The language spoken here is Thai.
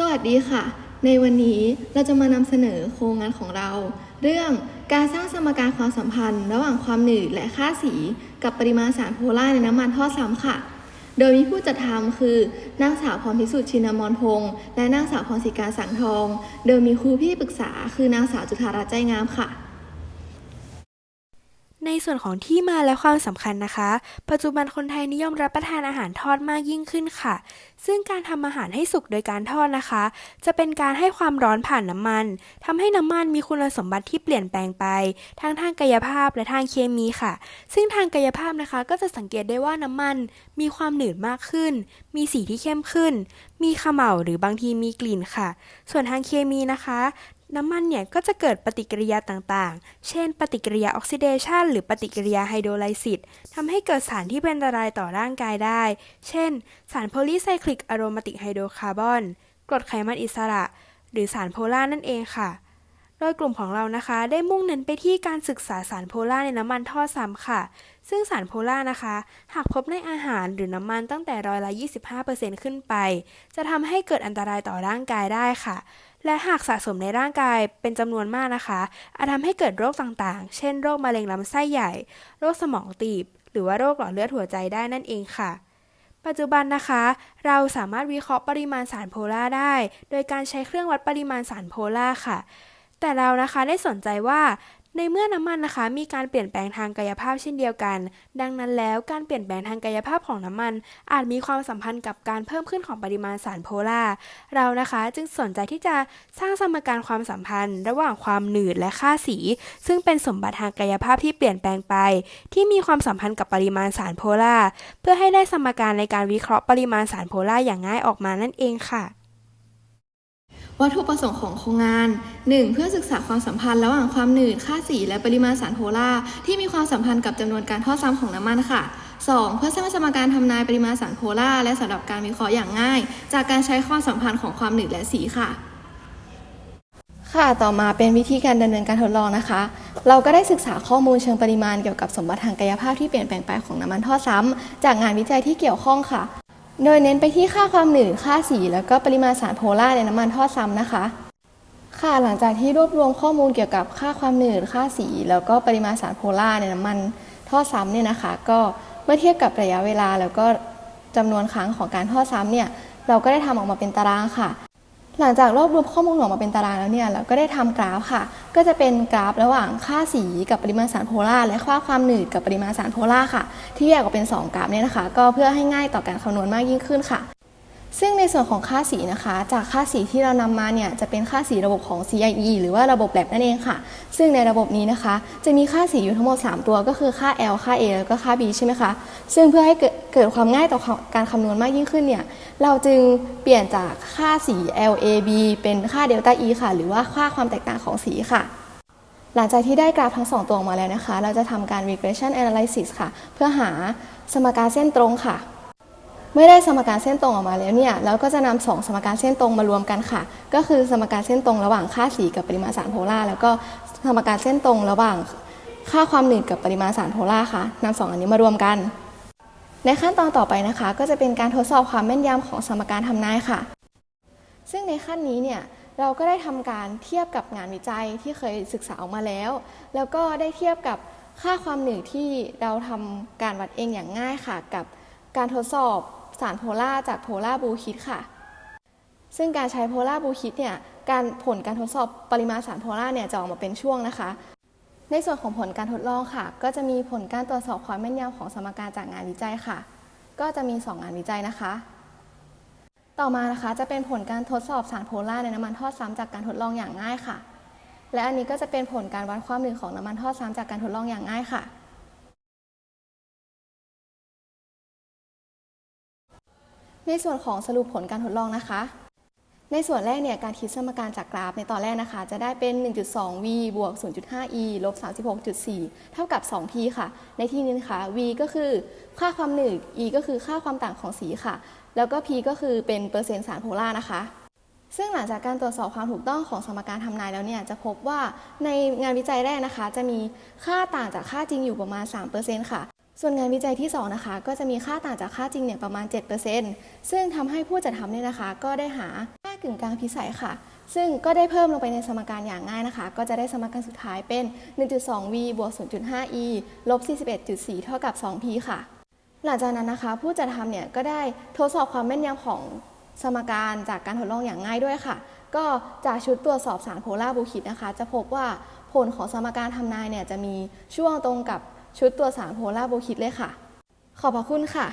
สวัสดีค่ะ ในวันนี้เราจะมานำเสนอโครงงานของเรา เรื่องการสร้างสมการความสัมพันธ์ ระหว่างความหนืดและค่าสี กับปริมาณสารโพล่าในน้ำมันทอดซ้ำค่ะ โดยมีผู้จัดทำคือนางสาวพรพิสุทธิ์ชินามอนพงษ์และนางสาวพรศิการสังทอง โดยมีครูพี่ปรึกษาคือนางสาวจุธารัตน์ใจงามค่ะ ในส่วนของที่มาและความสำคัญนะคะ ปัจจุบันคนไทยนิยมรับประทานอาหารทอดมากยิ่งขึ้นค่ะ ซึ่งการทำอาหารให้สุกโดยการทอดนะคะ จะเป็นการให้ความร้อนผ่านน้ำมันทำให้น้ำมันมีคุณสมบัติที่เปลี่ยนแปลงไป ทั้งทางกายภาพและทางเคมีค่ะ ซึ่งทางกายภาพนะคะ ก็จะสังเกตได้ว่าน้ำมันมีความหนืดมากขึ้น มีสีที่เข้มขึ้น มีขม่าหรือบางทีมีกลิ่นค่ะ ส่วนทางเคมีนะคะ น้ำมันเนี่ยก็จะเกิดปฏิกิริยาต่างๆ เช่น ปฏิกิริยาออกซิเดชันหรือปฏิกิริยาไฮโดรไลซิสทำให้เกิดสารที่เป็นอันตรายต่อร่างกายได้ เช่น สารโพลีไซคลิกอะโรมาติกไฮโดรคาร์บอนกรดไขมันอิสระ หรือสารโพล่านั่นเองค่ะ โดยกลุ่มของเรานะคะได้มุ่งเน้นไปที่การศึกษาสารโพล่าในน้ำมันท่อซ้ำค่ะ ซึ่งสารโพล่านะคะ หากพบในอาหารหรือน้ำมันตั้งแต่ร้อยละ 25%ขึ้นไป จะทำให้เกิดอันตรายต่อร่างกายได้ค่ะ และหากสะสมในร่างกายเป็นจำนวนมากนะคะ อาจทำให้เกิดโรคต่างๆ เช่นโรคมะเร็งลำไส้ใหญ่ โรคสมองตีบ หรือว่าโรคหลอดเลือดหัวใจได้นั่นเองค่ะ ปัจจุบันนะคะ เราสามารถวิเคราะห์ปริมาณสารโพล่าได้ โดยการใช้เครื่องวัดปริมาณสารโพล่าค่ะ แต่เรานะคะได้สนใจว่าในเมื่อน้ำมันนะคะ มีการเปลี่ยนแปลงทางกายภาพเช่นเดียวกัน ดังนั้นแล้วการเปลี่ยนแปลงทางกายภาพของน้ำมัน อาจมีความสัมพันธ์กับการเพิ่มขึ้นของปริมาณสารโพล่าเรานะคะจึงสนใจที่จะสร้างสมการความสัมพันธ์ ระหว่างความหนืดและค่าสี ซึ่งเป็นสมบัติทางกายภาพที่เปลี่ยนแปลงไป ที่มีความสัมพันธ์กับปริมาณสารโพล่าเพื่อให้ได้สมการในการวิเคราะห์ปริมาณสารโพล่าอย่างง่ายออกมานั่นเองค่ะ วัตถุประสงค์ของโครงงาน 1. เพื่อศึกษาความสัมพันธ์ระหว่างความหนืดค่าสีและปริมาณสารโพล่าที่มีความสัมพันธ์กับจำนวนการทอดซ้ำของน้ำมันค่ะ 2. เพื่อสร้างสมการทำนายปริมาณสารโพล่าและสำหรับการวิเคราะห์อย่างง่าย จากการใช้ความสัมพันธ์ของความหนืดและสีค่ะ ค่ะต่อมาเป็นวิธีการดำเนินการทดลองนะคะ เราก็ได้ศึกษาข้อมูลเชิงปริมาณเกี่ยวกับสมบัติทางกายภาพที่เปลี่ยนแปลงไปของน้ำมันทอดซ้ำจากงานวิจัยที่เกี่ยวข้องค่ะ โดยเน้นไปที่ค่าความหนืดค่าสี แล้วก็ปริมาณสารโพล่าในน้ำมันทอดซ้ำนะคะ ค่ะหลังจากที่รวบรวมข้อมูลเกี่ยวกับค่าความหนืดค่าสี แล้วก็ปริมาณสารโพล่าในน้ำมันทอดซ้ำเนี่ยนะคะ ก็เมื่อเทียบกับระยะเวลาแล้วก็จำนวนครั้งของการทอดซ้ำเนี่ยเราก็ได้ทำออกมาเป็นตารางค่ะ หลังจากรวบรวมข้อมูลออกมาเป็นตารางแล้วเนี่ยเราก็ได้ทำกราฟค่ะ ก็จะเป็นกราฟระหว่างค่าสีกับปริมาณสารโพล่าและค่าความหนืดกับปริมาณสารโพล่าค่ะ ที่แยกออกเป็น 2 กราฟเนี่ยนะคะ ก็เพื่อให้ง่ายต่อการคำนวณมากยิ่งขึ้นค่ะ ซึ่งในส่วนของค่าสีนะคะ จากค่าสีที่เรานำมาเนี่ยจะเป็นค่าสีระบบของ CIE หรือว่าระบบแลบนั่นเองค่ะ ซึ่งในระบบนี้นะคะ จะมีค่าสีอยู่ทั้งหมด 3 ตัวก็คือค่า L ค่า A แล้วก็ค่า B ใช่ไหมคะ ซึ่งเพื่อให้เกิดความง่ายต่อการคำนวณมากยิ่งขึ้นเนี่ยเราจึงเปลี่ยนจากค่าสี L A B เป็นค่าเดลต้า E ค่ะ หรือว่าค่าความแตกต่างของสีค่ะหลังจากที่ได้กราฟทั้งสองตัวออกมาแล้วนะคะ เราจะทำการ regression analysis ค่ะ เพื่อหาสมการเส้นตรงค่ะ เมื่อได้สมการเส้นตรงออกมาแล้วเนี่ยเราก็จะนำสองสมการเส้นตรงมารวมกันค่ะ ก็คือสมการเส้นตรงระหว่างค่าสีกับปริมาณสารโพล่าแล้วก็สมการเส้นตรงระหว่างค่าความหนืดกับปริมาณสารโพล่าค่ะนำสองอันนี้มารวมกัน ในขั้นตอนต่อไปนะคะ ก็จะเป็นการทดสอบความแม่นยำของสมการทำนายค่ะ ซึ่งในขั้นนี้เนี่ยเราก็ได้ทำการเทียบกับงานวิจัยที่เคยศึกษาออกมาแล้ว แล้วก็ได้เทียบกับค่าความหนืดที่เราทำการวัดเองอย่างง่ายค่ะ กับการทดสอบ สารโพล่าจากโพล่าบูคิดค่ะ ซึ่งการใช้โพล่าบูคิดเนี่ยการผลการทดสอบปริมาณสารโพล่าเนี่ยจะออกมาเป็นช่วงนะคะ ในส่วนของผลการทดลองค่ะ ก็จะมีผลการตรวจสอบความแม่นยำของสมการจากงานวิจัยค่ะ ก็จะมี 2 งานวิจัยนะคะ ต่อมานะคะจะเป็นผลการทดสอบสารโพล่าในน้ำมันทอดซ้ำจากการทดลองอย่างง่ายค่ะ และอันนี้ก็จะเป็นผลการวัดความหนืดของน้ำมันทอดซ้ำจากการทดลองอย่างง่ายค่ะ ในส่วนของสรุปผลการทดลองนะคะ ในส่วนแรกเนี่ยการคิดสมการจากกราฟในตอนแรกนะคะ จะได้เป็น 1.2 v บวก 0.5 e ลบ 36.4 เท่ากับ 2 p ค่ะ ในที่นี้นะคะ v ก็คือค่าความหนืด e ก็คือค่าความต่างของสีค่ะ แล้วก็ p ก็คือเป็นเปอร์เซ็นต์สารโพล่านะคะซึ่งหลังจากการตรวจสอบความถูกต้องของสมการทำนายแล้วเนี่ยจะพบว่าในงานวิจัยแรกนะคะ จะมีค่าต่างจากค่าจริงอยู่ประมาณ 3%ค่ะ ส่วนงานวิจัยที่ 2 นะคะ ก็จะมีค่าต่างจากค่าจริงเนี่ยประมาณ 7%ซึ่งทำให้ผู้จัดทำเนี่ยนะคะ ก็ได้หาค่ากึ่งกลางพิสัยค่ะ ซึ่งก็ได้เพิ่มลงไปในสมการอย่างง่ายนะคะ ก็จะได้สมการสุดท้ายเป็น 1.2v บวก 0.5e ลบ 41.4 เท่ากับ 2p ค่ะ หลังจากนั้นนะคะ ผู้จัดทำเนี่ยก็ได้ทดสอบความแม่นยำของสมการจากการทดลองอย่างง่ายด้วยค่ะ ก็จากชุดตรวจสอบสารโพลาร์บูคิดนะคะ จะพบว่าผลของสมการทำนายเนี่ยจะมีช่วงตรงกับ ชุดตัวสารโพลาโบคิดเลยค่ะ ขอบพระคุณค่ะ